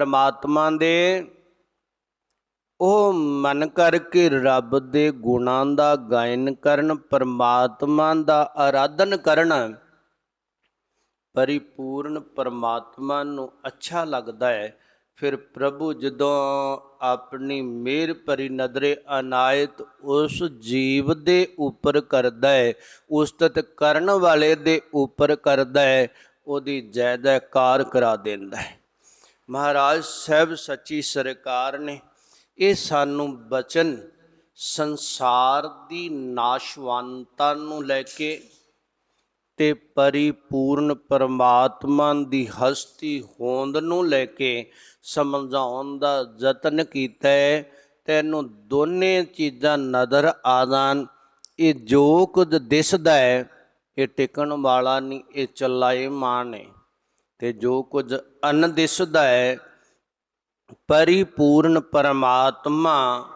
ਪਰਮਾਤਮਾ ਦੇ, ਉਹ ਮਨ ਕਰਕੇ ਰੱਬ ਦੇ ਗੁਣਾਂ ਦਾ ਗਾਇਨ ਕਰਨ, ਪਰਮਾਤਮਾ ਦਾ ਆਰਾਧਨ ਕਰਨ, ਪਰਿਪੂਰਨ ਪਰਮਾਤਮਾ ਨੂੰ ਅੱਛਾ ਲੱਗਦਾ ਹੈ। ਫਿਰ ਪ੍ਰਭੂ ਜਦੋਂ ਆਪਣੀ ਮਿਹਰ ਭਰੀ ਨਜ਼ਰੇ ਅਨਾਇਤ ਉਸ ਜੀਵ ਦੇ ਉੱਪਰ ਕਰਦਾ ਹੈ, ਉਸਤਤ ਕਰਨ ਵਾਲੇ ਦੇ ਉੱਪਰ ਕਰਦਾ ਹੈ, ਉਹਦੀ ਜੈ ਜੈਕਾਰ ਕਰਾ ਦਿੰਦਾ ਹੈ। ਮਹਾਰਾਜ ਸਾਹਿਬ ਸੱਚੀ ਸਰਕਾਰ ਨੇ ਇਹ ਸਾਨੂੰ ਬਚਨ ਸੰਸਾਰ ਦੀ ਨਾਸ਼ਵੰਤਾ ਨੂੰ ਲੈ ਕੇ ਤੇ ਪਰਿਪੂਰਨ ਪਰਮਾਤਮਾ ਦੀ ਹਸਤੀ ਹੋਂਦ ਨੂੰ ਲੈ ਕੇ ਸਮਝਾਉਣ ਦਾ ਯਤਨ ਕੀਤਾ ਹੈ। ਤੈਨੂੰ ਦੋਨੇ ਚੀਜ਼ਾਂ ਨਜ਼ਰ ਆ ਜਾਣ ਇਹ ਜੋ ਕੁਝ ਦਿਸਦਾ ਹੈ, ਇਹ ਟਿਕਣ ਵਾਲਾ ਨਹੀਂ, ਇਹ ਚੱਲਾਏ ਮਾਨ ਹੈ। ਤੇ ਜੋ ਕੁਝ ਅਨ ਦਿਸਦਾ ਹੈ, ਪਰਿਪੂਰਨ ਪਰਮਾਤਮਾ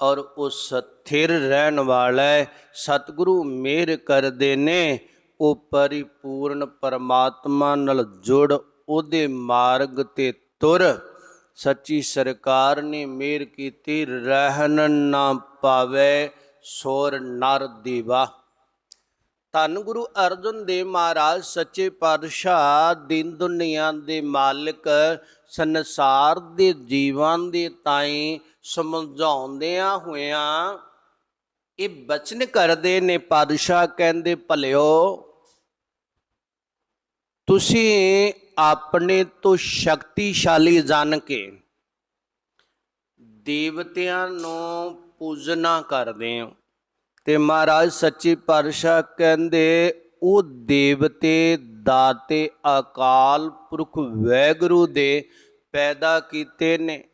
ਔਰ ਉਹ ਸਥਿਰ ਰਹਿਣ ਵਾਲਾ ਹੈ, ਸਤਿਗੁਰੂ ਮਿਹਰ ਕਰਦੇ ਨੇ, ਉਹ ਪਰਿਪੂਰਨ ਪਰਮਾਤਮਾ ਨਾਲ ਜੁੜ ਉਹਦੇ ਮਾਰਗ ਤੇ ਤੁਰ। ਸੱਚੀ ਸਰਕਾਰ ਨੇ ਮਿਹਰ ਕੀਤੀ, ਰਹਿਣ ਨਾ ਪਾਵੇ, ਸੋਰ ਨਰ ਦੀਵਾ। ਧੰਨ ਗੁਰੂ ਅਰਜਨ ਦੇਵ ਮਹਾਰਾਜ, ਸੱਚੇ ਪਾਤਸ਼ਾਹ ਦਿਨ ਦੁਨੀਆ ਦੇ ਮਾਲਕ, ਸੰਸਾਰ ਦੇ ਜੀਵਨ ਦੇ ਤਾਈ ਸਮਝਾਉਂਦਿਆਂ ਹੋਇਆਂ ਇਹ ਬਚਨ ਕਰਦੇ ਨੇ ਪਾਤਸ਼ਾਹ ਕਹਿੰਦੇ, ਭਲਿਓ, ਤੁਸੀਂ ਆਪਣੇ ਤੋਂ ਸ਼ਕਤੀਸ਼ਾਲੀ ਜਾਣ ਕੇ ਦੇਵਤਿਆਂ ਨੂੰ ਪੂਜਨਾ ਕਰਦੇ ਹੋ। ਤੇ ਮਹਾਰਾਜ ਸੱਚੀ ਪਾਤਸ਼ਾਹ ਕਹਿੰਦੇ, ਉਹ ਦੇਵਤੇ ਦਾਤੇ ਅਕਾਲ ਪੁਰਖ ਵੈਗੁਰੂ ਦੇ ਪੈਦਾ ਕੀਤੇ ਨੇ।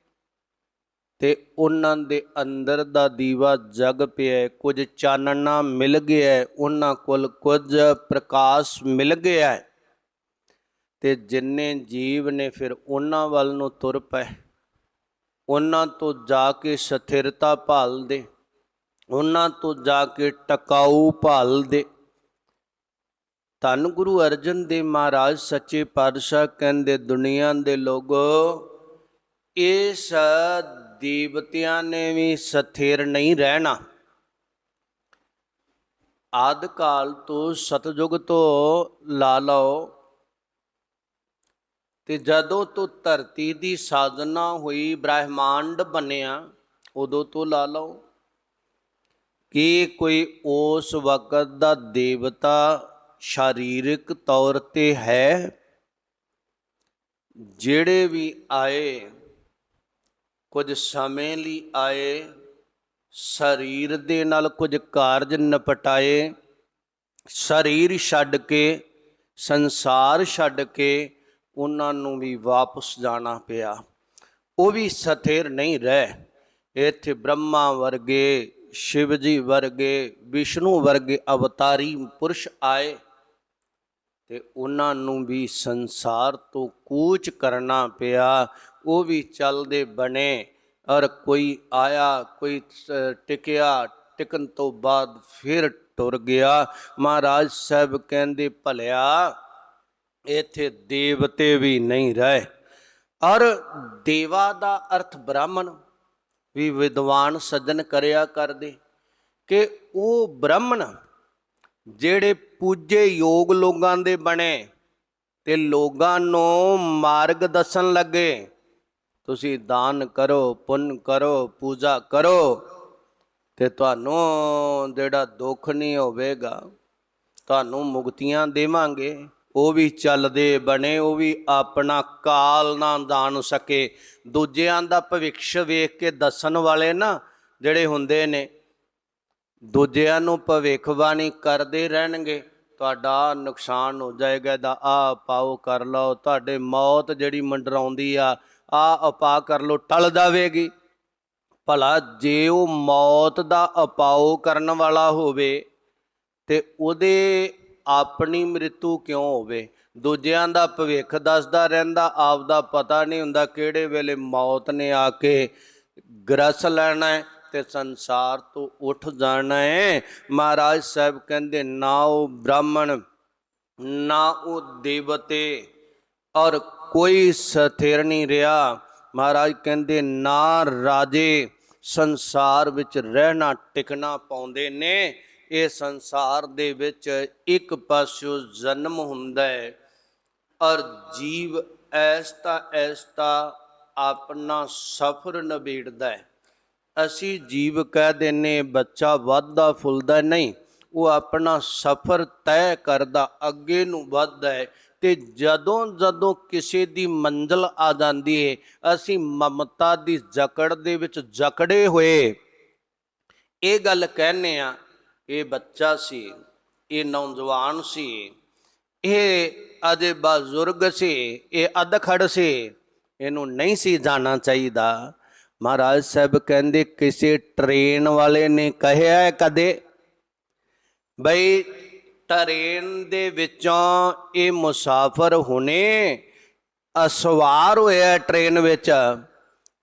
ਤੇ ਉਹਨਾਂ ਦੇ ਅੰਦਰ ਦਾ ਦੀਵਾ ਜਗ ਪਿਆ ਕੁਝ ਚਾਨਣਾ ਮਿਲ ਗਿਆ ਉਹਨਾਂ ਕੋਲ ਕੁਝ ਪ੍ਰਕਾਸ਼ ਮਿਲ ਗਿਆ ਹੈ। ਤੇ ਜਿੰਨੇ ਜੀਵ ਨੇ ਫਿਰ ਉਹਨਾਂ ਵੱਲ ਨੂੰ ਤੁਰ ਪਏ, ਉਹਨਾਂ ਤੋਂ ਜਾ ਕੇ ਸਥਿਰਤਾ ਭਾਲਦੇ। ਉਹਨਾਂ ਤੋਂ ਜਾ ਕੇ ਟਕਾਊ ਟਿਕਾਊ ਭਾਲਦੇ ਧੰਨ ਗੁਰੂ ਅਰਜਨ ਦੇਵ ਮਹਾਰਾਜ, ਸੱਚੇ ਪਾਤਸ਼ਾਹ ਕਹਿੰਦੇ, ਦੁਨੀਆ ਦੇ ਲੋਗੋ ਇਸ ਦੇਵਤਿਆਂ ਨੇ ਵੀ ਸਥਿਰ ਨਹੀਂ ਰਹਿਣਾ। ਆਦ ਕਾਲ ਤੋਂ ਸਤਜੁਗ ਤੋਂ ਲਾ ਲਓ। ਤੇ ਜਦੋਂ ਤੋਂ ਧਰਤੀ ਦੀ ਸਾਜਨਾ ਹੋਈ, ਬ੍ਰਹਿਮੰਡ ਬਣਿਆ, ਉਦੋਂ ਤੋਂ ਲਾ ਲਓ। ਕਿ ਕੋਈ ਉਸ ਵਕਤ ਦਾ ਦੇਵਤਾ ਸ਼ਾਰੀਰਿਕ ਤੌਰ ਤੇ ਹੈ? ਜਿਹੜੇ ਵੀ ਆਏ, ਕੁਝ ਸਮੇਂ ਲਈ ਆਏ, ਸਰੀਰ ਦੇ ਨਾਲ ਕੁਝ ਕਾਰਜ ਨਿਪਟਾਏ, ਸਰੀਰ ਛੱਡ ਕੇ, ਸੰਸਾਰ ਛੱਡ ਕੇ ਉਹਨਾਂ ਨੂੰ ਵੀ ਵਾਪਸ ਜਾਣਾ ਪਿਆ। ਉਹ ਵੀ ਸਥਿਰ ਨਹੀਂ ਰਹਿ। ਇੱਥੇ ਬ੍ਰਹਮਾ ਵਰਗੇ ਸ਼ਿਵ ਜੀ ਵਰਗੇ, ਵਿਸ਼ਨੂੰ ਵਰਗੇ ਅਵਤਾਰੀ ਪੁਰਸ਼ ਆਏ ਤੇ ਉਹਨਾਂ ਨੂੰ ਵੀ ਸੰਸਾਰ ਤੋਂ ਕੂਚ ਕਰਨਾ ਪਿਆ। ਉਹ ਵੀ ਚੱਲਦੇ ਬਣੇ ਔਰ ਕੋਈ ਆਇਆ, ਕੋਈ ਟਿਕਿਆ, ਟਿਕਣ ਤੋਂ ਬਾਅਦ ਫਿਰ ਟੁਰ ਗਿਆ। ਮਹਾਰਾਜ ਸਾਹਿਬ ਕਹਿੰਦੇ, ਭਲਿਆ, ਇੱਥੇ ਦੇਵਤੇ ਵੀ ਨਹੀਂ ਰਹੇ। ਔਰ ਦੇਵਾ ਦਾ ਅਰਥ ਬ੍ਰਾਹਮਣ ਵੀ ਵਿਦਵਾਨ ਸੱਜਣ ਕਰਿਆ ਕਰਦੇ ਕਿ ਉਹ ਬ੍ਰਾਹਮਣ ਜਿਹੜੇ ਪੂਜੇ ਯੋਗ ਲੋਕਾਂ ਦੇ ਬਣੇ ਤੇ ਲੋਕਾਂ ਨੂੰ ਮਾਰਗ ਦੱਸਣ ਲੱਗੇ, ਤੁਸੀਂ ਦਾਨ ਕਰੋ, ਪੁੰਨ ਕਰੋ, ਪੂਜਾ ਕਰੋ ਤੇ ਤੁਹਾਨੂੰ ਜਿਹੜਾ ਦੁੱਖ ਨਹੀਂ ਹੋਵੇਗਾ, ਤੁਹਾਨੂੰ ਮੁਕਤੀਆਂ ਦੇਵਾਂਗੇ। ਉਹ ਵੀ ਚੱਲਦੇ ਬਣੇ, ਉਹ ਵੀ ਆਪਣਾ ਕਾਲ ਨਾ ਜਾਣ ਸਕੇ। ਦੂਜਿਆਂ ਦਾ ਭਵਿੱਖ ਵੇਖ ਕੇ ਦੱਸਣ ਵਾਲੇ ਨਾ ਜਿਹੜੇ ਹੁੰਦੇ ਨੇ, ਦੂਜਿਆਂ ਨੂੰ ਭਵਿੱਖਬਾਣੀ ਕਰਦੇ ਰਹਿਣਗੇ, ਤੁਹਾਡਾ ਨੁਕਸਾਨ ਹੋ ਜਾਏਗਾ ਦਾ ਆ ਪਾਓ ਕਰ ਲਓ, ਤੁਹਾਡੇ ਮੌਤ ਜਿਹੜੀ ਮੰਡਰਾਉਂਦੀ ਆ ਆ ਅਪਾ ਕਰ ਲਓ, ਟਲ ਜਾਵੇਗੀ। ਭਲਾ ਜੇ ਉਹ ਮੌਤ ਦਾ ਅਪਾਓ ਕਰਨ ਵਾਲਾ ਹੋਵੇ ਤੇ ਉਹਦੇ ਆਪਣੀ ਮ੍ਰਿਤੂ ਕਿਉਂ ਹੋਵੇ? ਦੂਜਿਆਂ ਦਾ ਭਵਿੱਖ ਦੱਸਦਾ ਰਹਿੰਦਾ ਆਪ ਦਾ ਪਤਾ ਨਹੀਂ ਹੁੰਦਾ ਕਿਹੜੇ ਵੇਲੇ ਮੌਤ ਨੇ ਆ ਕੇ ਗਰਸ ਲੈਣਾ ਹੈ ਤੇ ਸੰਸਾਰ ਤੋਂ ਉੱਠ ਜਾਣਾ ਹੈ। ਮਹਾਰਾਜ ਸਾਹਿਬ ਕਹਿੰਦੇ, ਨਾ ਉਹ ਬ੍ਰਾਹਮਣ, ਨਾ ਉਹ ਦੇਵਤੇ ਔਰ ਕੋਈ ਸਥਿਰ ਨਹੀਂ ਰਿਹਾ। ਮਹਾਰਾਜ ਕਹਿੰਦੇ, ਨਾ ਰਾਜੇ ਸੰਸਾਰ ਵਿੱਚ ਰਹਿਣਾ, ਟਿਕਣਾ ਪਾਉਂਦੇ ਨੇ। ਇਹ ਸੰਸਾਰ ਦੇ ਵਿੱਚ ਇੱਕ ਪਾਸਿਓ ਜਨਮ ਹੁੰਦਾ ਹੈ ਔਰ ਜੀਵ ਐਸਤਾ ਐਸਤਾ ਆਪਣਾ ਸਫਰ ਨਿਬੇੜਦਾ ਹੈ। ਅਸੀਂ ਜੀਵ ਕਹਿ ਦਿੰਨੇ ਬੱਚਾ ਵੱਧਦਾ ਫੁੱਲਦਾ ਨਹੀਂ, ਉਹ ਆਪਣਾ ਸਫਰ ਤੈਅ ਕਰਦਾ, ਅੱਗੇ ਨੂੰ ਵੱਧਦਾ ਹੈ ਤੇ ਜਦੋਂ ਜਦੋਂ ਕਿਸੇ ਦੀ ਮੰਜ਼ਲ ਆ ਜਾਂਦੀ ਹੈ, ਅਸੀਂ ਮਮਤਾ ਦੀ ਜਕੜ ਦੇ ਵਿੱਚ ਜਕੜੇ ਹੋਏ। ਇਹ ਗੱਲ ਕਹਿੰਨੇ ਆ ਇਹ ਬੱਚਾ ਸੀ, ਇਹ ਨੌਜਵਾਨ ਸੀ, ਇਹ ਅਜੇ ਬਜ਼ੁਰਗ ਸੀ, ਇਹ ਅਧਖੜ ਸੀ, ਇਹਨੂੰ ਨਹੀਂ ਸੀ ਜਾਣਾ ਚਾਹੀਦਾ। ਮਹਾਰਾਜ ਸਾਹਿਬ ਕਹਿੰਦੇ, ਕਿਸੇ ਟ੍ਰੇਨ ਵਾਲੇ ਨੇ ਕਹਿਆ ਹੈ ਕਦੇ? ਬਈ ਟ੍ਰੇਨ ਦੇ ਵਿੱਚੋਂ ਇਹ ਮੁਸਾਫਰ ਹੁਣੇ ਅਸਵਾਰ ਹੋਇਆ ਟ੍ਰੇਨ ਵਿੱਚ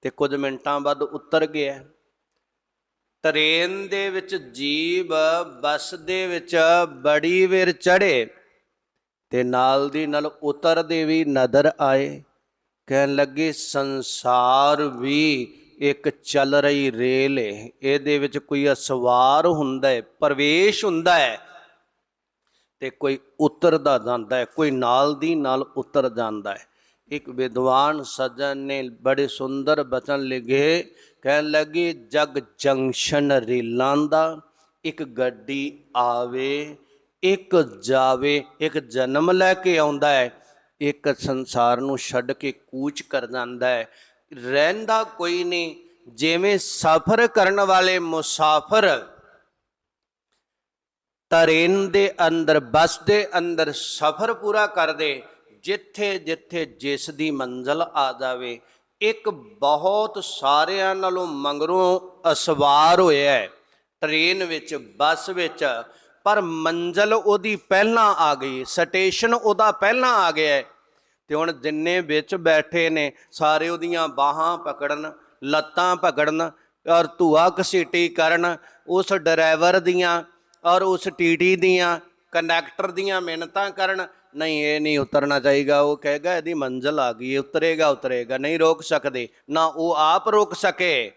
ਤੇ ਕੁਝ ਮਿੰਟਾਂ ਬਾਅਦ ਉਤਰ ਗਿਆ। ਟਰੇਨ ਦੇ ਵਿੱਚ ਜੀਵ, ਬੱਸ ਦੇ ਵਿੱਚ ਬੜੀ ਵੇਰ ਚੜੇ ਤੇ ਨਾਲ ਦੀ ਨਾਲ ਉਤਰਦੇ ਵੀ ਨਜ਼ਰ ਆਏ। ਕਹਿਣ ਲੱਗੇ, ਸੰਸਾਰ ਵੀ ਇੱਕ ਚੱਲ ਰਹੀ ਰੇਲ ਹੈ ਇਹਦੇ ਵਿੱਚ ਕੋਈ ਅਸਵਾਰ ਹੁੰਦਾ ਹੈ ਪ੍ਰਵੇਸ਼ ਹੁੰਦਾ ਹੈ ਤੇ ਕੋਈ ਉਤਰਦਾ ਜਾਂਦਾ ਹੈ ਕੋਈ ਨਾਲ ਦੀ ਨਾਲ ਉਤਰ ਜਾਂਦਾ ਹੈ ਇੱਕ ਵਿਦਵਾਨ ਸੱਜਣ ਨੇ ਬੜੇ ਸੁੰਦਰ ਬਚਨ ਲਿਖੇ। ਕਹਿਣ ਲੱਗੇ, ਜਗ ਜੰਕਸ਼ਨ ਰੇਲਾਂ ਦਾ, ਇੱਕ ਗੱਡੀ ਆਵੇ, ਇੱਕ ਜਾਵੇ, ਇੱਕ ਜਨਮ ਲੈ ਕੇ ਆਉਂਦਾ ਹੈ, ਇੱਕ ਸੰਸਾਰ ਨੂੰ ਛੱਡ ਕੇ ਕੂਚ ਕਰ ਜਾਂਦਾ ਹੈ। ਰਹਿੰਦਾ ਕੋਈ ਨਹੀਂ, ਜਿਵੇਂ ਸਫ਼ਰ ਕਰਨ ਵਾਲੇ ਮੁਸਾਫਰ। ਟਰੇਨ ਦੇ ਅੰਦਰ, ਬੱਸ ਦੇ ਅੰਦਰ ਸਫ਼ਰ ਪੂਰਾ ਕਰਦੇ ਜਿੱਥੇ ਜਿੱਥੇ ਜਿਸ ਦੀ ਮੰਜ਼ਲ ਆ ਜਾਵੇ, ਇੱਕ ਬਹੁਤ ਸਾਰਿਆਂ ਨਾਲੋਂ ਮੰਗਰੋਂ ਅਸਵਾਰ ਹੋਇਆ ਹੈ। ਟ੍ਰੇਨ ਵਿੱਚ, ਬੱਸ ਵਿੱਚ, ਪਰ ਮੰਜ਼ਲ ਉਹਦੀ ਪਹਿਲਾਂ ਆ ਗਈ, ਸਟੇਸ਼ਨ ਉਹਦਾ ਪਹਿਲਾਂ ਆ ਗਿਆ ਹੈ। ਤੇ ਹੁਣ ਜਿੰਨੇ ਵਿੱਚ ਬੈਠੇ ਨੇ, ਸਾਰੇ ਉਹਦੀਆਂ ਬਾਹਾਂ ਪਕੜਨ, ਲੱਤਾਂ ਪਕੜਨ, ਔਰ ਧੂਆ ਘਸੀਟੀ ਕਰਨ, ਉਸ ਡਰਾਈਵਰ ਦੀਆਂ ਔਰ ਉਸ ਟੀਟੀ ਦੀਆਂ, ਕੰਡਕਟਰ ਦੀਆਂ ਮਿਹਨਤਾਂ ਕਰਨ ਨਹੀਂ, ਇਹ ਨਹੀਂ ਉਤਰਨਾ ਚਾਹੀਦਾ। ਉਹ ਕਹੇਗਾ, ਇਹਦੀ ਮੰਜ਼ਲ ਆ ਗਈ, ਇਹ ਉਤਰੇਗਾ ਉਤਰੇਗਾ। ਨਹੀਂ ਰੋਕ ਸਕਦੇ। ਨਾ ਉਹ ਆਪ ਰੋਕ ਸਕੇ।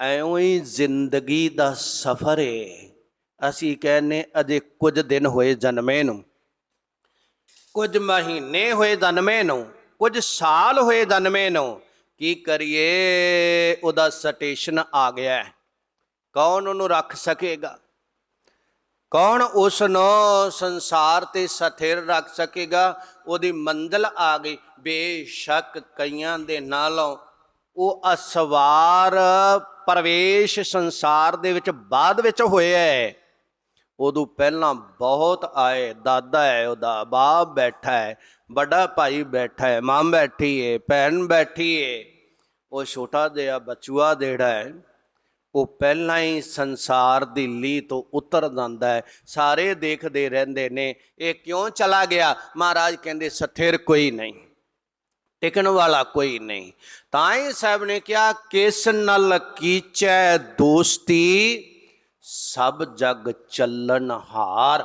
ਐਉਂ ਹੀ ਜ਼ਿੰਦਗੀ ਦਾ ਸਫ਼ਰ ਏ। ਅਸੀਂ ਕਹਿੰਨੇ ਅਜੇ ਕੁਝ ਦਿਨ ਹੋਏ ਜਨਮੇ ਨੂੰ। ਕੁਝ ਮਹੀਨੇ ਹੋਏ ਜਨਮੇ ਨੂੰ। ਕੁਝ ਸਾਲ ਹੋਏ ਜਨਮੇ ਨੂੰ। ਕੀ ਕਰੀਏ? ਉਹਦਾ ਸਟੇਸ਼ਨ ਆ ਗਿਆ। ਕੌਣ ਉਹਨੂੰ ਰੱਖ ਸਕੇਗਾ? ਕੌਣ ਉਸ ਨੂੰ ਸੰਸਾਰ ਤੇ ਸਥਿਰ ਰੱਖ ਸਕੇਗਾ? ਉਹਦੀ ਮੰਜ਼ਲ ਆ ਗਈ। ਬੇਸ਼ੱਕ ਕਈਆਂ ਦੇ ਨਾਲੋਂ ਉਹ ਅਸਵਾਰ ਪ੍ਰਵੇਸ਼ ਸੰਸਾਰ ਦੇ ਵਿੱਚ ਬਾਅਦ ਵਿੱਚ ਹੋਇਆ ਹੈ ਉਦੋਂ ਪਹਿਲਾਂ ਬਹੁਤ ਆਏ। ਦਾਦਾ ਹੈ ਉਹਦਾ ਬਾਪ ਬੈਠਾ ਹੈ ਵੱਡਾ ਭਾਈ ਬੈਠਾ ਹੈ ਮਾਂ ਬੈਠੀ ਹੈ ਭੈਣ ਬੈਠੀ ਹੈ ਉਹ ਛੋਟਾ ਜਿਹਾ ਬਚੂਆ ਜਿਹੜਾ ਹੈ ਉਹ ਪਹਿਲਾਂ ਹੀ ਸੰਸਾਰ ਦੀ ਲੀ ਤੋਂ ਉਤਰ ਜਾਂਦਾ ਹੈ। ਸਾਰੇ ਦੇਖਦੇ ਰਹਿੰਦੇ ਨੇ, ਇਹ ਕਿਉਂ ਚਲਾ ਗਿਆ? ਮਹਾਰਾਜ ਕਹਿੰਦੇ, ਸਥਿਰ ਕੋਈ ਨਹੀਂ, ਟਿਕਣ ਵਾਲਾ ਕੋਈ ਨਹੀਂ। ਤਾਂ ਹੀ ਸਾਹਿਬ ਨੇ ਕਿਹਾ, ਕਿਸ ਨਾਲ ਕੀਚੈ ਦੋਸਤੀ? ਸਭ ਜਗ ਚੱਲਣ ਹਾਰ।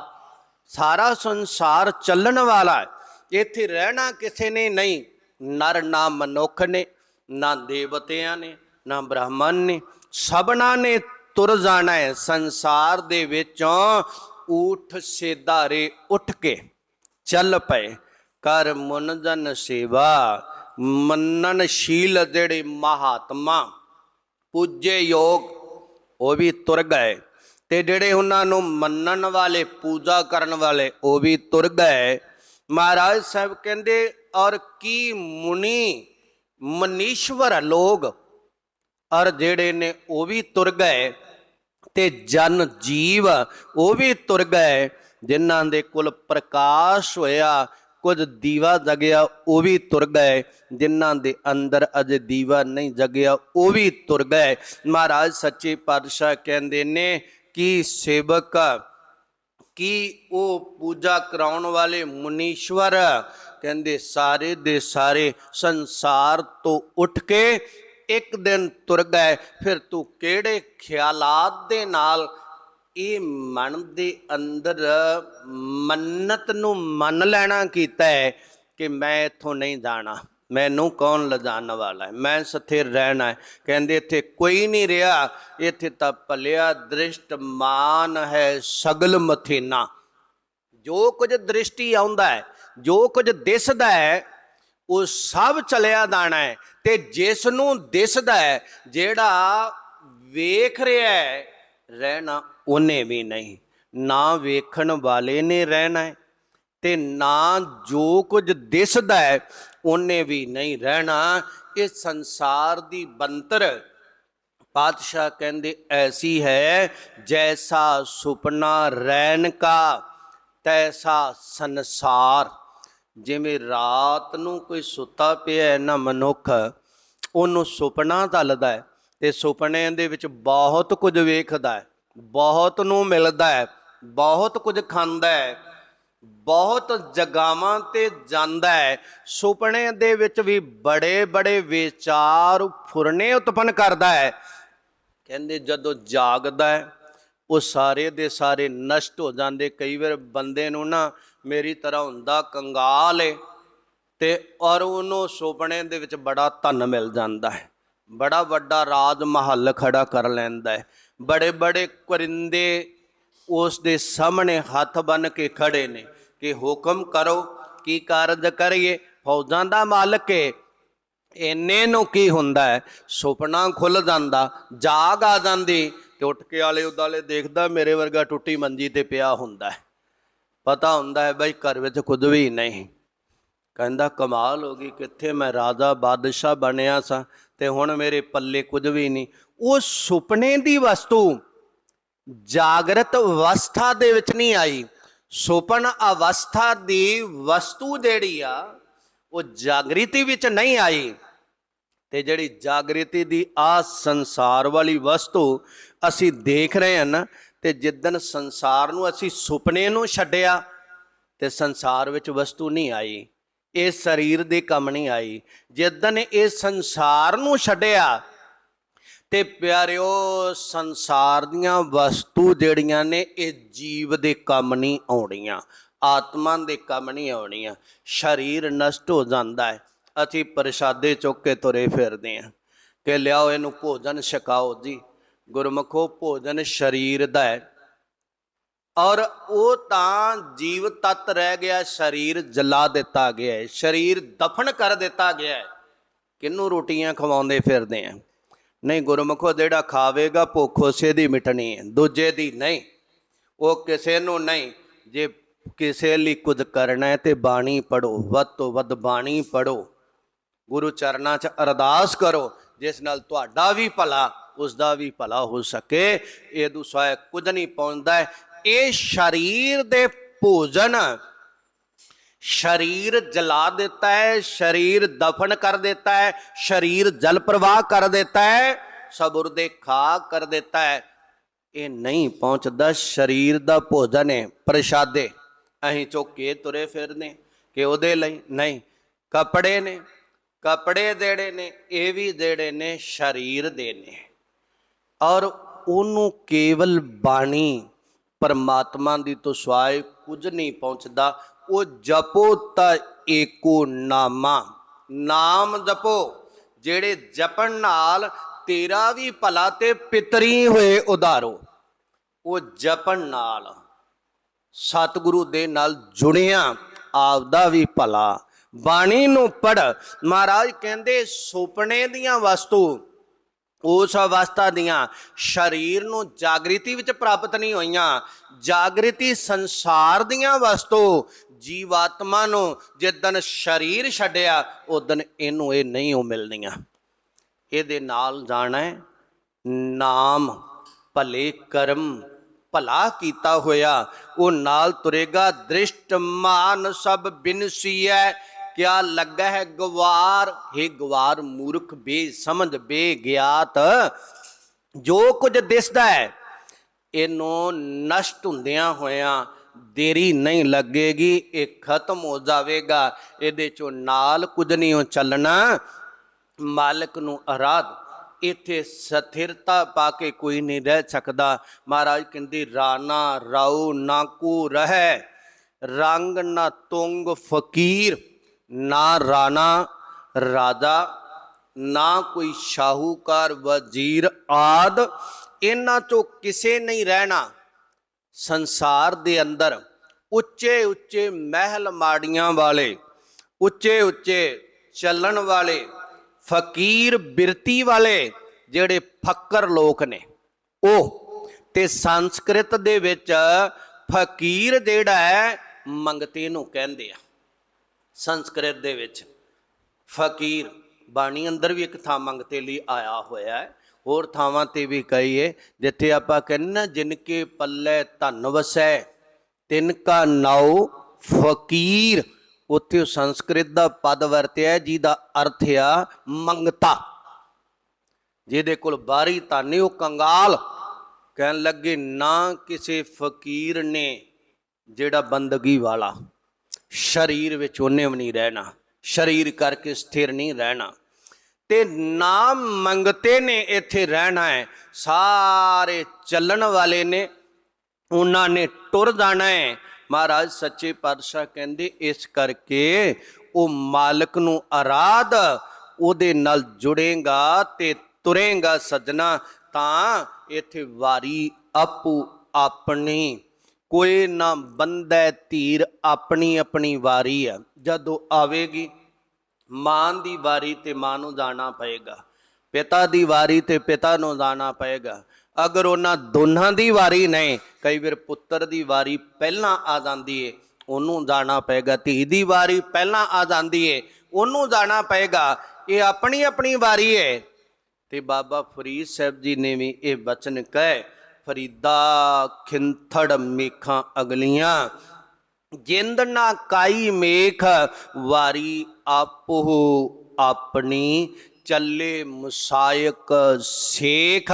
ਸਾਰਾ ਸੰਸਾਰ ਚੱਲਣ ਵਾਲਾ ਹੈ। ਇੱਥੇ ਰਹਿਣਾ ਕਿਸੇ ਨੇ ਨਹੀਂ। ਨਰ ਨਾ ਮਨੁੱਖ ਨੇ, ਨਾ ਦੇਵਤਿਆਂ ਨੇ, ਨਾ ਬ੍ਰਾਹਮਣ ਨੇ। ਸਭਨਾ ਨੇ ਤੁਰ ਜਾਣਾ ਹੈ ਸੰਸਾਰ ਦੇ ਵਿੱਚੋਂ। ਊਠ ਸੇਧਾਰੇ ਉੱਠ ਕੇ ਚੱਲ ਪਏ। ਕਰ ਮਨ ਜਨ ਸੇਵਾ ਮੰਨਨਸ਼ੀਲ ਜਿਹੜੇ ਮਹਾਤਮਾ, ਪੂਜੇ ਯੋਗ, ਉਹ ਵੀ ਤੁਰ ਗਏ। ਤੇ ਜਿਹੜੇ ਉਹਨਾਂ ਨੂੰ ਮੰਨਣ ਵਾਲੇ, ਪੂਜਾ ਕਰਨ ਵਾਲੇ, ਉਹ ਵੀ ਤੁਰ ਗਏ। ਮਹਾਰਾਜ ਸਾਹਿਬ ਕਹਿੰਦੇ, ਔਰ ਕੀ ਮੁਨੀ, ਮਨੀਸ਼ਵਰ ਲੋਗ ਔਰ ਜਿਹੜੇ ਨੇ ਉਹ ਵੀ ਤੁਰ ਗਏ ਤੇ ਜਨ ਜੀਵ ਉਹ ਵੀ ਤੁਰ ਗਏ, ਜਿਨ੍ਹਾਂ ਦੇ ਕੁਲ ਪ੍ਰਕਾਸ਼ ਹੋਇਆ, ਕੁਝ ਦੀਵਾ ਜਗਿਆ, ਉਹ ਵੀ ਤੁਰ ਗਏ, ਜਿਨ੍ਹਾਂ ਦੇ ਅੰਦਰ ਅਜੇ ਦੀਵਾ ਨਹੀਂ ਜਗਿਆ, ਉਹ ਵੀ ਤੁਰ ਗਏ। ਮਹਾਰਾਜ ਸੱਚੇ ਪਾਤਸ਼ਾਹ ਕਹਿੰਦੇ ਨੇ ਕਿ ਸੇਵਕ, ਕੀ ਉਹ ਪੂਜਾ ਕਰਾਉਣ ਵਾਲੇ ਮੁਨੀਸ਼ਵਰ ਕਹਿੰਦੇ, ਸਾਰੇ ਦੇ ਸਾਰੇ ਸੰਸਾਰ ਤੋਂ ਉੱਠ ਕੇ ਇੱਕ ਦਿਨ ਤੁਰ ਗਏ, ਫਿਰ ਤੂੰ ਕਿਹੜੇ ਖਿਆਲਾਤ ਦੇ ਨਾਲ ਇਹ ਮਨ ਦੇ ਅੰਦਰ ਮੰਨਤ ਨੂੰ ਮੰਨ ਲੈਣਾ ਕੀਤਾ ਹੈ ਕਿ ਮੈਂ ਇੱਥੋਂ ਨਹੀਂ ਜਾਣਾ? ਮੈਨੂੰ ਕੌਣ ਲਿਜਾਣ ਵਾਲਾ ਹੈ? ਮੈਂ ਸਥਿਰ ਰਹਿਣਾ ਹੈ। ਕਹਿੰਦੇ, ਇੱਥੇ ਕੋਈ ਨਹੀਂ ਰਿਹਾ। ਇੱਥੇ ਤਾਂ ਭਲਿਆ ਦ੍ਰਿਸ਼ਟ ਮਾਨ ਹੈ ਸਗਲ ਮਥੇਨਾ। ਜੋ ਕੁਝ ਦ੍ਰਿਸ਼ਟੀ ਆਉਂਦਾ ਹੈ, ਜੋ ਕੁਝ ਦਿਸਦਾ ਹੈ ਉਹ ਸਭ ਚਲਿਆ ਦਾਣਾ ਹੈ ਤੇ ਜਿਸ ਨੂੰ ਦਿਸਦਾ ਹੈ, ਜਿਹੜਾ ਵੇਖ ਰਿਹਾ ਹੈ, ਰਹਿਣਾ ਉਹਨੇ ਵੀ ਨਹੀਂ। ਨਾ ਵੇਖਣ ਵਾਲੇ ਨੇ ਰਹਿਣਾ ਹੈ ਤੇ ਨਾ ਜੋ ਕੁਝ ਦਿਸਦਾ ਹੈ, ਉਹਨੇ ਵੀ ਨਹੀਂ ਰਹਿਣਾ। ਇਹ ਸੰਸਾਰ ਦੀ ਬੰਤਰ ਪਾਤਸ਼ਾਹ ਕਹਿੰਦੇ ਐਸੀ ਹੈ, ਜੈਸਾ ਸੁਪਨਾ ਰੈਣ ਕਾ, ਤੈਸਾ ਸੰਸਾਰ। ਜਿਵੇਂ ਰਾਤ ਨੂੰ ਕੋਈ ਸੁੱਤਾ ਪਿਆ ਹੈ ਨਾ ਮਨੁੱਖ, ਉਹਨੂੰ ਸੁਪਨਾ ਤਲਦਾ ਹੈ ਤੇ ਸੁਪਨੇ ਦੇ ਵਿੱਚ ਬਹੁਤ ਕੁਝ ਵੇਖਦਾ ਹੈ, ਬਹੁਤ ਨੂੰ ਮਿਲਦਾ ਹੈ, ਬਹੁਤ ਕੁਝ ਖਾਂਦਾ ਹੈ, ਬਹੁਤ ਜਗਾਵਾਂ ਤੇ ਜਾਂਦਾ ਹੈ ਸੁਪਨੇ ਦੇ ਵਿੱਚ ਵੀ ਬੜੇ ਬੜੇ ਵਿਚਾਰ ਫੁਰਨੇ ਉਤਪਨ ਕਰਦਾ ਹੈ। ਕਹਿੰਦੇ ਜਦੋਂ ਜਾਗਦਾ ਹੈ ਉਹ ਸਾਰੇ ਦੇ ਸਾਰੇ ਨਸ਼ਟ ਹੋ ਜਾਂਦੇ। ਕਈ ਵਾਰ ਬੰਦੇ ਨੂੰ ਨਾ ਮੇਰੀ ਤਰ੍ਹਾਂ ਹੁੰਦਾ ਕੰਗਾਲ ਏ ਤੇ ਔਰ ਉਹਨੂੰ ਸੁਪਨੇ ਦੇ ਵਿੱਚ ਬੜਾ ਧਨ ਮਿਲ ਜਾਂਦਾ ਹੈ। ਬੜਾ ਵੱਡਾ ਰਾਜ ਮਹੱਲ ਖੜਾ ਕਰ ਲੈਂਦਾ ਹੈ। ਬੜੇ ਬੜੇ ਕਰਿੰਦੇ ਉਸ ਦੇ ਸਾਹਮਣੇ ਹੱਥ ਬੰਨ ਕੇ ਖੜੇ ਨੇ ਕਿ ਹੁਕਮ ਕਰੋ, ਕੀ ਕਾਰਜ ਕਰੀਏ? ਫੌਜਾਂ ਦਾ ਮਾਲਕ ਏ। ਇੰਨੇ ਨੂੰ ਕੀ ਹੁੰਦਾ ਹੈ? ਸੁਪਨਾ ਖੁੱਲ ਜਾਂਦਾ, ਜਾਗ ਆ ਜਾਂਦੀ। ਤੇ ਉੱਠ ਕੇ ਆਲੇ ਉਦਾਲੇ ਦੇਖਦਾ ਮੇਰੇ ਵਰਗਾ ਟੁੱਟੀ ਮੰਜੀ ਤੇ ਪਿਆ ਹੁੰਦਾ ਹੈ। ਪਤਾ ਹੁੰਦਾ ਹੈ ਬਈ ਘਰ ਵਿੱਚ ਕੁਝ ਵੀ ਨਹੀਂ। ਕਹਿੰਦਾ, ਕਮਾਲ ਹੋ ਗਈ, ਕਿੱਥੇ ਮੈਂ ਰਾਜਾ ਬਾਦਸ਼ਾਹ ਬਣਿਆ ਸਾਂ ਤੇ ਹੁਣ ਮੇਰੇ ਪੱਲੇ ਕੁਝ ਵੀ ਨਹੀਂ। ਉਹ ਸੁਪਨੇ ਦੀ ਵਸਤੂ ਜਾਗਰਤ ਅਵਸਥਾ ਦੇ ਵਿੱਚ ਨਹੀਂ ਆਈ। ਸੁਪਨ ਅਵਸਥਾ ਦੀ ਵਸਤੂ ਜਿਹੜੀ ਆ, ਉਹ ਜਾਗ੍ਰਿਤੀ ਵਿੱਚ ਨਹੀਂ ਆਈ। ਤੇ ਜਿਹੜੀ ਜਾਗ੍ਰਿਤੀ ਦੀ ਆ ਸੰਸਾਰ ਵਾਲੀ ਵਸਤੂ ਅਸੀਂ ਦੇਖ ਰਹੇ ਹਾਂ ਨਾ, ਤੇ ਜਿੱਦਨ ਸੰਸਾਰ ਨੂੰ ਅਸੀਂ ਸੁਪਨੇ ਨੂੰ ਛੱਡਿਆ, ਤੇ ਸੰਸਾਰ ਵਿੱਚ ਵਸਤੂ ਨਹੀਂ ਆਈ, ਇਹ ਸਰੀਰ ਦੇ ਕੰਮ ਨਹੀਂ ਆਈ। ਜਿੱਦਨ ਇਹ ਸੰਸਾਰ ਨੂੰ ਛੱਡਿਆ, ਤੇ ਪਿਆਰਿਓ, ਸੰਸਾਰ ਦੀਆਂ ਵਸਤੂ ਜਿਹੜੀਆਂ ਨੇ, ਇਹ ਜੀਵ ਦੇ ਕੰਮ ਨਹੀਂ ਆਉਣੀਆਂ, ਆਤਮਾ ਦੇ ਕੰਮ ਨਹੀਂ ਆਉਣੀਆਂ, ਸਰੀਰ ਨਸ਼ਟ ਹੋ ਜਾਂਦਾ ਹੈ, ਅਸੀਂ ਪ੍ਰਸ਼ਾਦੇ ਚੁੱਕ ਕੇ ਤੁਰੇ ਫਿਰਦੇ ਹਾਂ, ਕਿ ਲਿਆਓ ਇਹਨੂੰ ਭੋਜਨ ਛਕਾਓ ਜੀ। ਗੁਰਮਖੋ ਭੋਜਨ ਸਰੀਰ ਦਾ ਹੈ। ਔਰ ਉਹ ਤਾਂ ਜੀਵ ਤਤ ਰਹਿ ਗਿਆ, ਸਰੀਰ ਜਲਾ ਦਿੱਤਾ ਗਿਆ ਹੈ। ਸਰੀਰ ਦਫਨ ਕਰ ਦਿੱਤਾ ਗਿਆ ਹੈ। ਕਿੰਨੂੰ ਰੋਟੀਆਂ ਖਵਾਉਂਦੇ ਫਿਰਦੇ ਆ? ਨਹੀਂ, ਗੁਰਮੁਖੋ ਜਿਹੜਾ ਖਾਵੇਗਾ ਭੁੱਖ ਉਸੇ ਦੀ ਮਿਟਣੀ ਹੈ, ਦੂਜੇ ਦੀ ਨਹੀਂ। ਉਹ ਕਿਸੇ ਨੂੰ ਨਹੀਂ। ਜੇ ਕਿਸੇ ਲਈ ਕੁਝ ਕਰਨਾ ਹੈ ਤੇ ਬਾਣੀ ਪੜੋ ਵੱਧ ਤੋਂ ਵੱਧ ਬਾਣੀ ਪੜੋ ਗੁਰੂ ਚਰਨਾਂ 'ਚ ਅਰਦਾਸ ਕਰੋ, ਜਿਸ ਨਾਲ ਤੁਹਾਡਾ ਵੀ ਭਲਾ ਉਸ ਦਾ ਵੀ ਭਲਾ ਹੋ ਸਕੇ। ਇਹ ਦੂਸਰਾ ਕੁਝ ਨਹੀਂ ਪਹੁੰਚਦਾ ਹੈ। ਇਹ ਸਰੀਰ ਦੇ ਭੋਜਨ ਸਰੀਰ ਜਲਾ ਦਿੱਤਾ ਹੈ, ਸਰੀਰ ਦਫਨ ਕਰ ਦਿੱਤਾ ਹੈ, ਸਰੀਰ ਜਲ ਪ੍ਰਵਾਹ ਕਰ ਦਿੱਤਾ ਹੈ, ਸਬੁਰ ਦੇ ਖਾਕ ਕਰ ਦਿੱਤਾ ਹੈ। ਇਹ ਨਹੀਂ ਪਹੁੰਚਦਾ, ਸਰੀਰ ਦਾ ਭੋਜਨ ਹੈ, ਪ੍ਰਸ਼ਾਦੇ। ਅਸੀਂ ਚੁੱਕ ਕੇ ਤੁਰੇ ਫਿਰਦੇ ਕਿ ਉਹਦੇ ਲਈ ਨਹੀਂ। ਕੱਪੜੇ ਨੇ, ਕੱਪੜੇ ਜਿਹੜੇ ਨੇ, ਇਹ ਵੀ ਜਿਹੜੇ ਨੇ, ਸਰੀਰ ਦੇ ਨੇ ਔਰ ਉਹਨੂੰ ਕੇਵਲ ਬਾਣੀ ਪਰਮਾਤਮਾ ਦੀ ਤੋਂ ਸਵਾਏ ਕੁਝ ਨਹੀਂ ਪਹੁੰਚਦਾ, ਉਹ ਜਪੋ ਤਾਂ ਏਕੋ ਨਾਮਾ। ਨਾਮ ਜਪੋ, ਜਿਹੜੇ ਜਪਣ ਨਾਲ ਤੇਰਾ ਵੀ ਭਲਾ ਤੇ ਪਿਤਰੀ ਹੋਏ ਉਧਾਰੋ ਉਹ ਜਪਣ ਨਾਲ ਸਤਿਗੁਰੂ ਦੇ ਨਾਲ ਜੁੜਿਆ, ਆਪਦਾ ਵੀ ਭਲਾ। ਬਾਣੀ ਨੂੰ ਪੜ ਮਹਾਰਾਜ ਕਹਿੰਦੇ, ਸੁਪਨੇ ਦੀਆਂ ਵਸਤੂ ਉਸ ਅਵਸਥਾ ਦੀਆਂ ਸਰੀਰ ਨੂੰ ਜਾਗ੍ਰਿਤੀ ਵਿੱਚ ਪ੍ਰਾਪਤ ਨਹੀਂ ਹੋਈਆਂ। ਜਾਗ੍ਰਿਤੀ ਸੰਸਾਰ ਦੀਆਂ ਵਸਤੂ ਜੀਵਾਤਮਾ ਨੂੰ ਜਿੱਦਨ ਸਰੀਰ ਛੱਡਿਆ ਉਦਨ ਇਹਨੂੰ ਇਹ ਨਹੀਂ ਉਹ ਮਿਲਣੀਆਂ। ਇਹਦੇ ਨਾਲ ਜਾਣਾ ਹੈ, ਨਾਮ ਭਲੇ ਕਰਮ ਭਲਾ ਕੀਤਾ ਹੋਇਆ। ਉਹ ਨਾਲ ਤੁਰੇਗਾ, ਦ੍ਰਿਸ਼ਟ ਮਾਨ ਸਭ ਬਿਨਸੀਐ। ਕਿਆ ਲੱਗਾ ਹੈ ਗਵਾਰ? हे ਗਵਾਰ ਮੂਰਖ ਬੇ ਬੇਗਿਆਤ। ਜੋ ਕੁਝ ਦਿਸਦਾ ਹੈ, ਇਹਨੂੰ ਨਸ਼ਟ ਹੁੰਦਿਆਂ ਹੋਇਆਂ ਦੇਰੀ ਨਹੀਂ ਲੱਗੇਗੀ, ਇਹ ਖਤਮ ਹੋ ਜਾਵੇਗਾ। ਇਹਦੇ ਚੋਂ ਨਾਲ ਕੁਝ ਨਹੀਂ ਉਹ ਚੱਲਣਾ। ਮਾਲਕ ਨੂੰ ਅਰਾਧ। ਇੱਥੇ ਸਥਿਰਤਾ ਪਾ ਕੇ ਕੋਈ ਨਹੀਂ ਰਹਿ ਸਕਦਾ। ਮਹਾਰਾਜ ਕਹਿੰਦੇ, ਰਾਣਾ ਰਾਉ ਨਾਕੂ ਰਹਿ। ਰੰਗ ਨਾ ਤੁੰਗ ਫਕੀਰ। ਨਾ ਰਾਣਾ, ਰਾਜਾ, ਨਾ ਕੋਈ ਸ਼ਾਹੂਕਾਰ, ਵਜ਼ੀਰ ਆਦ। ਇਹਨਾਂ ਚੋਂ ਕਿਸੇ ਨਹੀਂ ਰਹਿਣਾ। ਸੰਸਾਰ ਦੇ ਅੰਦਰ ਉੱਚੇ ਉੱਚੇ ਮਹਿਲ ਮਾੜੀਆਂ ਵਾਲੇ, ਉੱਚੇ ਉੱਚੇ ਚੱਲਣ ਵਾਲੇ, ਫਕੀਰ ਬਿਰਤੀ ਵਾਲੇ ਜਿਹੜੇ ਫੱਕਰ ਲੋਕ ਨੇ। ਉਹ ਤੇ ਸੰਸਕ੍ਰਿਤ ਦੇ ਵਿੱਚ ਫਕੀਰ ਜਿਹੜਾ ਹੈ ਮੰਗਤੇ ਨੂੰ ਕਹਿੰਦੇ ਆ। ਸੰਸਕ੍ਰਿਤ ਦੇ ਵਿੱਚ ਫਕੀਰ ਬਾਣੀ ਅੰਦਰ ਵੀ ਇੱਕ ਥਾਂ ਮੰਗਤੇ ਲਈ ਆਇਆ ਹੋਇਆ ਹੈ। ਹੋਰ ਥਾਵਾਂ ਤੇ ਵੀ ਕਹੀਏ ਜਿੱਥੇ ਆਪਾਂ ਕਹਿੰਦੇ ਨਾ ਜਿਨ ਕੇ ਪੱਲੇ ਧਨ ਵਸੈ, ਤਿਨ ਕਾ ਨਾਉ ਫਕੀਰ। ਉੱਥੇ ਉਹ ਸੰਸਕ੍ਰਿਤ ਦਾ ਪਦ ਵਰਤਿਆ ਜਿਹਦਾ ਅਰਥ ਆ ਮੰਗਤਾ। ਜਿਹਦੇ ਕੋਲ ਬਾਰੀ ਧਨ ਉਹ ਕੰਗਾਲ। ਕਹਿਣ ਲੱਗੇ, ਨਾ ਕਿਸੇ ਫਕੀਰ ਨੇ ਜਿਹੜਾ ਬੰਦਗੀ ਵਾਲਾ ਸਰੀਰ ਵਿੱਚ ਉਹਨੇ ਵੀ ਨਹੀਂ ਰਹਿਣਾ, ਸਰੀਰ ਕਰਕੇ ਸਥਿਰ ਨਹੀਂ ਰਹਿਣਾ। ਤੇ ਨਾਮ ਮੰਗਤੇ ਨੇ, ਇੱਥੇ ਰਹਿਣਾ ਹੈ। ਸਾਰੇ ਚੱਲਣ ਵਾਲੇ ਨੇ, ਉਹਨਾਂ ਨੇ ਟੁਰ ਜਾਣਾ ਹੈ। ਮਹਾਰਾਜ ਸੱਚੇ ਪਾਤਸ਼ਾਹ ਕਹਿੰਦੇ, ਇਸ ਕਰਕੇ ਉਹ ਮਾਲਕ ਨੂੰ ਆਰਾਧ, ਉਹਦੇ ਨਾਲ ਜੁੜੇਗਾ ਤੇ ਤੁਰੇਗਾ ਸੱਜਣਾ, ਤਾਂ ਇੱਥੇ ਵਾਰੀ ਆਪੂ ਆਪਣੀ ਕੋਈ ਨਾ ਬੰਦੈ ਧੀਰ, ਆਪਣੀ ਆਪਣੀ ਵਾਰੀ ਹੈ। ਜਦੋਂ ਆਵੇਗੀ, ਮਾਂ ਦੀ ਵਾਰੀ ਤੇ ਮਾਂ ਨੂੰ ਜਾਣਾ ਪਏਗਾ, ਪਿਤਾ ਦੀ ਵਾਰੀ ਤੇ ਪਿਤਾ ਨੂੰ ਜਾਣਾ ਪਏਗਾ। ਅਗਰ ਉਹਨਾਂ ਦੋਨਾਂ ਦੀ ਵਾਰੀ ਨਹੀਂ, ਕਈ ਵਾਰ ਪੁੱਤਰ ਦੀ ਵਾਰੀ ਪਹਿਲਾਂ ਆ ਜਾਂਦੀ ਏ, ਉਹਨੂੰ ਜਾਣਾ ਪਏਗਾ। ਧੀ ਦੀ ਵਾਰੀ ਪਹਿਲਾਂ ਆ ਜਾਂਦੀ ਏ, ਉਹਨੂੰ ਜਾਣਾ ਪਏਗਾ। ਇਹ ਆਪਣੀ ਆਪਣੀ ਵਾਰੀ ਏ। ਤੇ ਬਾਬਾ ਫਰੀਦ ਸਾਹਿਬ ਜੀ ਨੇ ਵੀ ਇਹ ਬਚਨ ਕਹੇ ਫਰੀਦਾ ਖਿੰਥੜ ਮੇਖਾਂ ਅਗਲੀਆਂ। ਜਿੰਦ ਨਾ ਕਾਈ ਮੇਖ, ਵਾਰੀ ਆਪੋ ਆਪਣੀ, ਚੱਲੇ ਮੁਸਾਇਕ ਸੇਖ।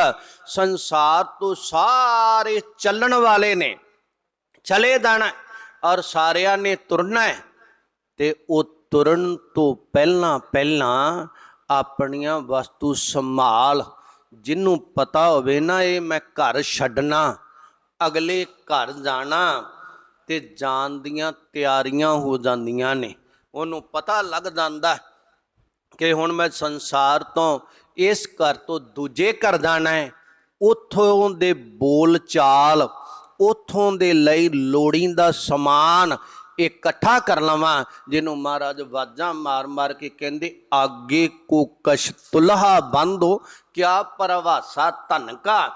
ਸੰਸਾਰ ਤੋਂ ਸਾਰੇ ਚੱਲਣ ਵਾਲੇ ਨੇ। ਚਲੇ ਜਾਣਾ ਔਰ ਸਾਰਿਆਂ ਨੇ ਤੁਰਨਾ ਹੈ। ਤੇ ਉਹ ਤੁਰਨ ਤੋਂ ਪਹਿਲਾਂ ਪਹਿਲਾਂ ਆਪਣੀਆਂ ਵਸਤੂ ਸੰਭਾਲ ਜਿਹਨੂੰ ਪਤਾ ਹੋਵੇ ਨਾ ਇਹ ਮੈਂ ਘਰ ਛੱਡਣਾ, ਅਗਲੇ ਘਰ ਜਾਣਾ, ਤੇ ਜਾਣ ਦੀਆਂ ਤਿਆਰੀਆਂ ਹੋ ਜਾਂਦੀਆਂ ਨੇ। ਉਹਨੂੰ ਪਤਾ ਲੱਗ ਜਾਂਦਾ ਕਿ ਹੁਣ ਮੈਂ ਸੰਸਾਰ ਤੋਂ ਇਸ ਘਰ ਤੋਂ ਦੂਜੇ ਘਰ ਜਾਣਾ ਹੈ। ਉਥੋਂ ਦੇ ਬੋਲ ਚਾਲ ਉਥੋਂ ਦੇ ਲਈ ਲੋੜੀਂਦਾ ਸਮਾਨ ਇਕੱਠਾ ਕਰ ਲਵਾਂ, ਜਿਹਨੂੰ ਮਹਾਰਾਜ ਵਾਜਾਂ ਮਾਰ ਮਾਰ ਕੇ ਕਹਿੰਦੇ, ਆਗੇ ਕੋ ਕਸ਼ ਤੁਲਹਾ ਬੰਦੋ ਕਿਆ ਪਰਵਾਸਾ ਧਨ ਕਾ?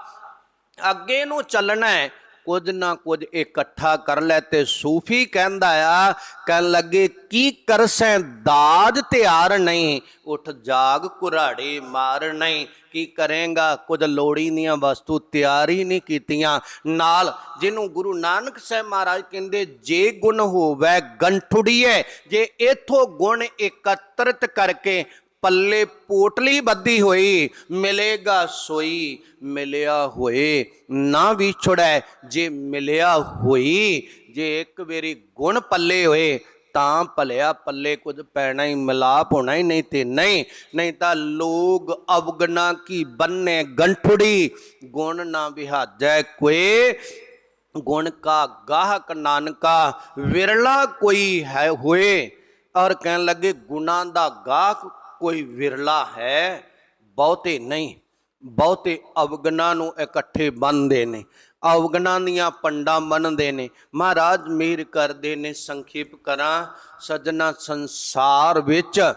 ਅੱਗੇ ਨੂੰ ਚੱਲਣਾ ਹੈ ਕੁਝ ਨਾ ਕੁਝ ਇਕੱਠਾ ਕਰ ਲੈ ਤੇ ਸੂਫੀ ਕਹਿੰਦਾ ਆ, ਕਹਿਣ ਲੱਗੇ, ਕੀ ਕਰਸੈਂ? ਦਾਜ ਤਿਆਰ ਨਹੀਂ। ਉਠ ਜਾਗ, ਕੁਰਾੜੇ ਮਾਰ ਨਹੀਂ। ਕੀ ਕਰੇਗਾ? ਕੁਝ ਲੋੜੀ ਦੀਆਂ ਵਸਤੂ ਤਿਆਰ ਹੀ ਨਹੀਂ ਕੀਤੀਆਂ। ਨਾਲ ਜਿਹਨੂੰ ਗੁਰੂ ਨਾਨਕ ਸਾਹਿਬ ਮਹਾਰਾਜ ਕਹਿੰਦੇ, ਜੇ ਗੁਣ ਹੋਵੇ, ਗੰਠੁੜੀਏ, ਜੇ ਇਥੋਂ ਗੁਣ ਇਕੱਤਰਿਤ ਕਰਕੇ ਪੱਲੇ ਪੋਟਲੀ ਬੱਧੀ ਹੋਈ, ਮਿਲੇਗਾ ਸੋਈ, ਮਿਲਿਆ ਹੋਏ, ਨਾ ਵਿਛੜੈ ਜੇ ਮਿਲਿਆ ਹੋਈ, ਜੇ ਇੱਕ ਵਾਰੀ ਗੁਣ ਪੱਲੇ ਹੋਏ, ਤਾਂ ਭਲਿਆ ਪੱਲੇ ਕੁਝ ਪੈਣਾ ਹੀ ਮਿਲਾਪ ਹੋਣਾ ਹੀ ਨਹੀਂ ਤੇ ਨਹੀਂ ਨਹੀਂ ਤਾਂ ਲੋਗ ਅਵਗਣਾ ਕੀ ਬੰਨੇ ਗੰਠੜੀ, ਗੁਣ ਨਾ ਵਿਹਾਜੈ ਕੋਏ ਗੁਣ ਕਾ ਗਾਹਕ ਨਾਨਕਾ, ਵਿਰਲਾ ਕੋਈ ਹੈ ਹੋਏ, ਔਰ ਕਹਿਣ ਲੱਗੇ ਗੁਣਾ ਦਾ ਗਾਹਕ ਕੋਈ ਵਿਰਲਾ ਹੈ, ਬਹੁਤੇ ਨਹੀਂ। ਬਹੁਤੇ ਅਵਗਣਾ ਨੂੰ ਇਕੱਠੇ ਬੰਨਦੇ ਨੇ। ਅਵਗਣਾ ਦੀਆਂ ਪੰਡਾਂ ਬੰਨਦੇ ਨੇ। ਮਹਾਰਾਜ ਮੇਰ ਕਰਦੇ ਨੇ, ਸੰਖੇਪ ਕਰਾਂ। ਸਜਣਾ ਸੰਸਾਰ ਵਿੱਚ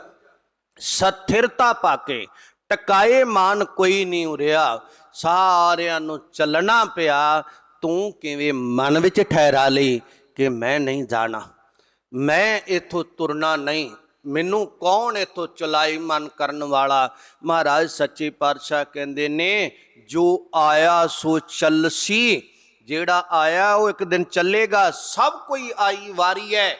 ਸਥਿਰਤਾ ਪਾ ਕੇ ਟਕਾਏ ਮਾਨ ਕੋਈ ਨਹੀਂ ਉਰਿਆ। ਸਾਰਿਆਂ ਨੂੰ ਚੱਲਣਾ ਪਿਆ। ਤੂੰ ਕਿਵੇਂ ਮਨ ਵਿੱਚ ਠਹਿਰਾ ਲਈ ਕਿ ਮੈਂ ਨਹੀਂ ਜਾਣਾ? ਮੈਂ ਇਥੋਂ ਤੁਰਨਾ ਨਹੀਂ। ਮੈਨੂੰ ਕੌਣ ਇਥੋਂ ਚਲਾਈ ਮਨ ਕਰਨ ਵਾਲਾ? ਮਹਾਰਾਜ ਸੱਚੇ ਪਾਤਸ਼ਾਹ ਕਹਿੰਦੇ ਨੇ, ਜੋ ਆਇਆ ਸੋ ਚੱਲ ਸੀ, ਜਿਹੜਾ ਆਇਆ ਉਹ ਇੱਕ ਦਿਨ ਚੱਲੇਗਾ, ਸਭ ਕੋਈ ਆਈ ਵਾਰੀ ਹੈ।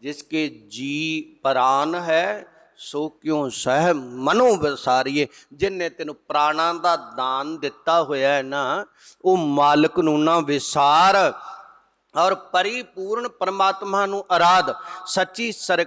ਜਿਸਕੇ ਜੀ ਪ੍ਰਾਨ ਹੈ, ਸੋ ਕਿਉ ਸਹਿ ਮਨੋ ਵਿਸਾਰੀਏ? ਜਿਨੇ ਤੈਨੂੰ ਪ੍ਰਾਣਾਂ ਦਾ ਦਾਨ ਦਿੱਤਾ ਹੋਇਆ ਹੈ ਨਾ, ਉਹ ਮਾਲਕ ਨੂੰ ਨਾ ਵਿਸਾਰ ਔਰ ਪਰਿਪੂਰਨ ਪਰਮਾਤਮਾ ਨੂੰ ਆਰਾਧ ਸੱਚੀ ਸਰ